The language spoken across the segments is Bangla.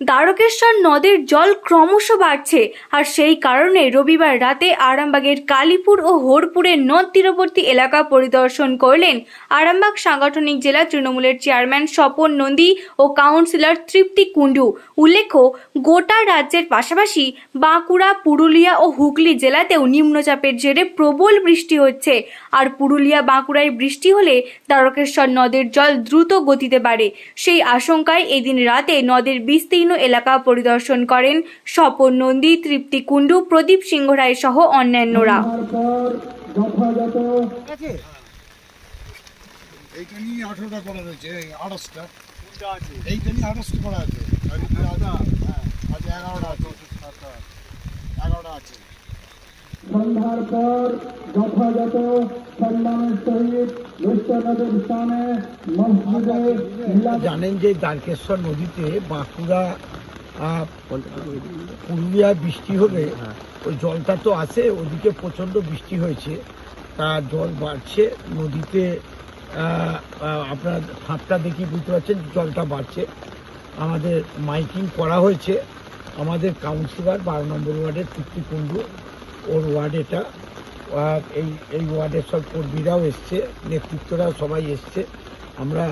দ্বারকেশ্বর নদের জল ক্রমশ বাড়ছে, আর সেই কারণে রবিবার রাতে আরামবাগের কালীপুর ও হোরপুরের নদ তীরবর্তী এলাকা পরিদর্শন করলেন আরামবাগ সাংগঠনিক জেলা তৃণমূলের চেয়ারম্যান স্বপন নন্দী ও কাউন্সিলর তৃপ্তি কুণ্ডু। উল্লেখ্য, গোটা রাজ্যের পাশাপাশি বাঁকুড়া, পুরুলিয়া ও হুগলি জেলাতেও নিম্নচাপের জেরে প্রবল বৃষ্টি হচ্ছে, আর পুরুলিয়া, বাঁকুড়ায় বৃষ্টি হলে দ্বারকেশ্বর নদের জল দ্রুত গতিতে বাড়ে। সেই আশঙ্কায় এদিন রাতে নদের বিস্তীর্ণ এলাকা পরিদর্শন করেন স্বপন নন্দী তৃপ্তি কুণ্ডু প্রদীপ সিংহ রায় সহ অন্যান্যরা। তারপর যথাযথ আঠারোটা করা রয়েছে এই আড়সটা এইখানেই আড়সটা করা আছে। আর এদিকে আছে আছে এগারোটা আছে। এগারোটা আছে। সন্ধ্যার পর যথাযথ সম্মানের সহিত স্থানে মসজিদে জানেন যে দ্বারকেশ্বর নদীতে বাঁকুড়া আহ, পুরুলিয়ায় বৃষ্টি হলে ওই জলটা তো আছে ওদিকে প্রচণ্ড বৃষ্টি হয়েছে। তা জল বাড়ছে নদীতে আপনার ফাঁকটা দেখি বুঝতে পারছেন জলটা বাড়ছে। আমাদের মাইকিং করা হয়েছে। আমাদের কাউন্সিলর বারো নম্বর ওয়ার্ডের তৃপ্তি কুণ্ডু ওর ওয়ার্ড এটা। এই এই ওয়ার্ডের সব কর্মীরাও এসছে নেতৃত্বরাও সবাই এসছে। আমরা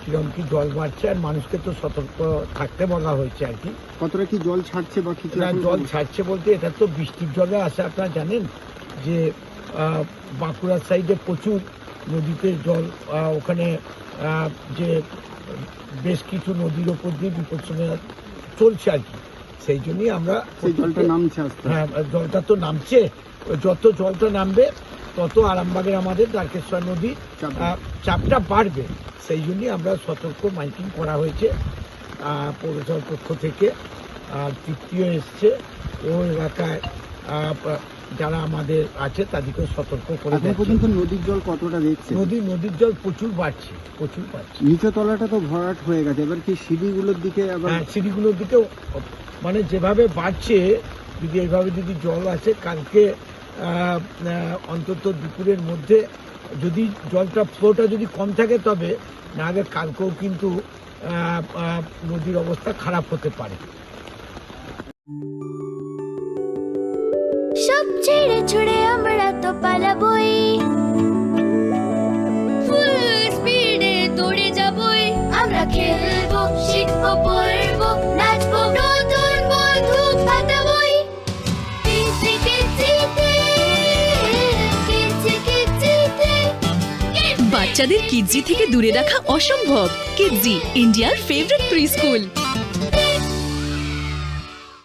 কিরম কি জল বাড়ছে আর মানুষকে তো সতর্ক থাকতে বলা হয়েছে আর কি। কতটা কি জল ছাড়ছে বা কি জল ছাড়ছে বলতে এটা তো বৃষ্টির জলে আসে আপনারা জানেন যে বাঁকুড়ার সাইডে প্রচুর নদীতে জল ওখানে যে বেশ কিছু নদীর ওপর দিয়ে বিপদ চলছে আর কি। সেই জন্যই আমরা সেই জলটা নামছে। হ্যাঁ জলটা তো নামছে। যত জলটা নামবে তত আরামবাগের আমাদের দ্বারকেশ্বর নদী চাপটা বাড়বে। সেই জন্যই আমরা সতর্ক মাইকিং করা হয়েছে। পৌরসভার পক্ষ থেকে। আর তৃতীয় এসছে। ও এলাকায় যারা আমাদের আছে তাদেরকেও সতর্ক করে এখন পর্যন্ত নদীর জল কতটা দেখছে নদী নদীর জল প্রচুর বাড়ছে প্রচুর বাড়ছে। নিচে তলাটা তো ভরাট হয়ে গেছে। এবার কি সিঁড়িগুলোর দিকে আবার হ্যাঁ সিঁড়িগুলোর দিকেও মানে যেভাবে বাড়ছে যদি এইভাবে যদি জল আছে কালকে অন্তত দুপুরের মধ্যে যদি জলটা ফ্লোটা যদি কম থাকে তবে না আগে কালকেও কিন্তু নদীর অবস্থা খারাপ হতে পারে। ছেড়ে ছুড়ে ফুল স্পিডে দৌড়ে যাবই। আমরা বাচ্চাদের কিডজি থেকে দূরে রাখা অসম্ভব। কিডজি ইন্ডিয়ার ফেভারিট প্রি স্কুল